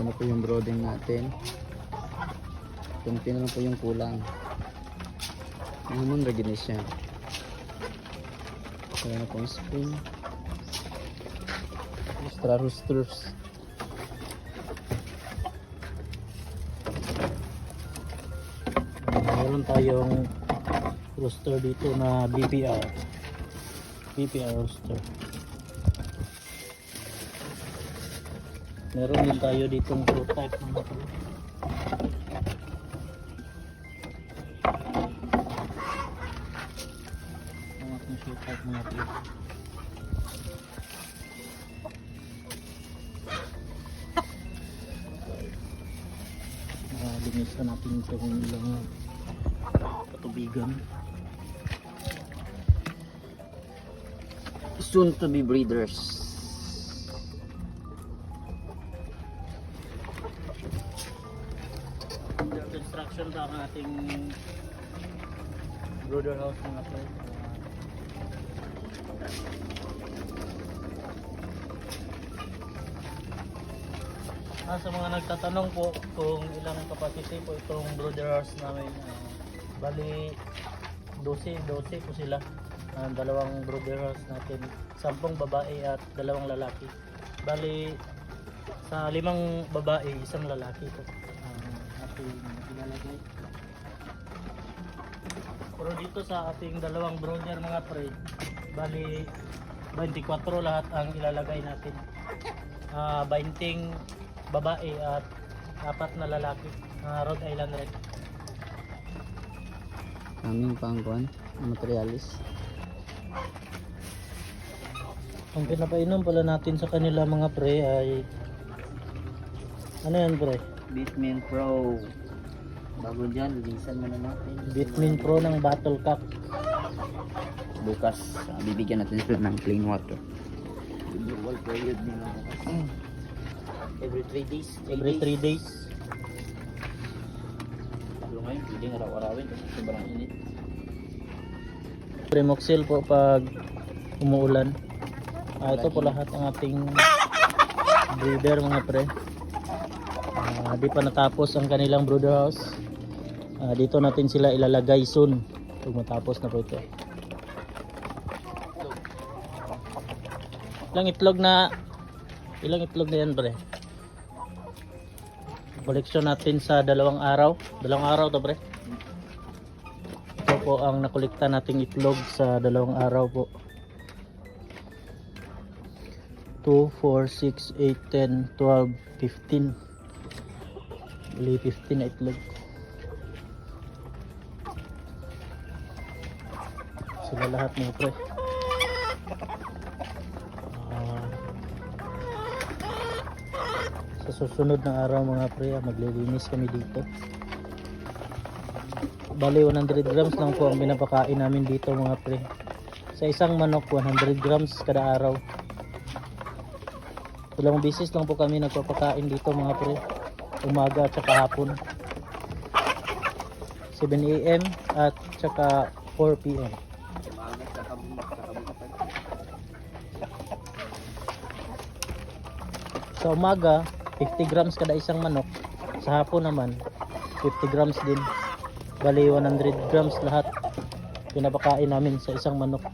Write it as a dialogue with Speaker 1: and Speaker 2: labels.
Speaker 1: Ito na po yung brooding natin. Kunti na po yung kulang. Naman lagi na siya. Kaya na pong spring. Extra roosters.
Speaker 2: Meron tayong rooster dito na BPR. BPR rooster. Meron din tayo ditong prototype mga to. Ang ating show type mga to. Nakalinis na natin itong ilang patubigan.
Speaker 1: Soon to be breeders.
Speaker 2: Ating brother house mga pre. Ah, sa mga nagtatanong po kung ilang capacity po itong brother house namin. ah, bali 12, 12 po sila. Ang dalawang brother house natin, sampung babae at dalawang lalaki. Bali sa limang babae, isang lalaki po ang ating ilalagay. Dito sa ating dalawang brother mga pre, bali 24 lahat ang ilalagay natin. Ah, 20 babae at apat na lalaki. Ah, Rhode Island Red.
Speaker 1: Aming pangkuan. Materialis.
Speaker 2: Ang pinapainom pala natin sa kanila mga pre ay ano yan pre?
Speaker 1: Bitmin Pro. Bago dyan, linisan muna natin.
Speaker 2: Bitmin Pro ng Battle Cup.
Speaker 1: Bukas, ah, bibigyan natin sila ng clean water. Renewal period nila. Every 3 days.
Speaker 2: Every 3 days.
Speaker 1: Pero ngayon, pwedeng araw-arawin kasi sobrang init.
Speaker 2: Premoxil po pag umuulan. Ah, ito po lahat ang ating breeder mga pre. Ah, di pa natapos ang kanilang brooder house. Ah, dito natin sila ilalagay soon. Pag matapos na po ito. Ilang itlog na ilang itlog na yan pre? Koleksyon natin sa dalawang araw. Dalawang araw to pre. Ito po ang nakolekta nating itlog sa dalawang araw po. 2, 4, 6, 8, 10, 12, 15. Bali 15 na itlog. Sila lahat mga pre. Ah, sa susunod na araw mga pre, ah, maglilinis kami dito. Bali 100 grams lang po ang pinapakain namin dito mga pre. Sa isang manok 100 grams kada araw. Dalawang bisis lang po kami nagpapakain dito mga pre. Umaga at saka hapon. 7 a.m. at saka 4 p.m. Sa umaga, 50 grams kada isang manok. Sa hapon naman, 50 grams din. Bali 100 grams lahat pinapakain namin sa isang manok.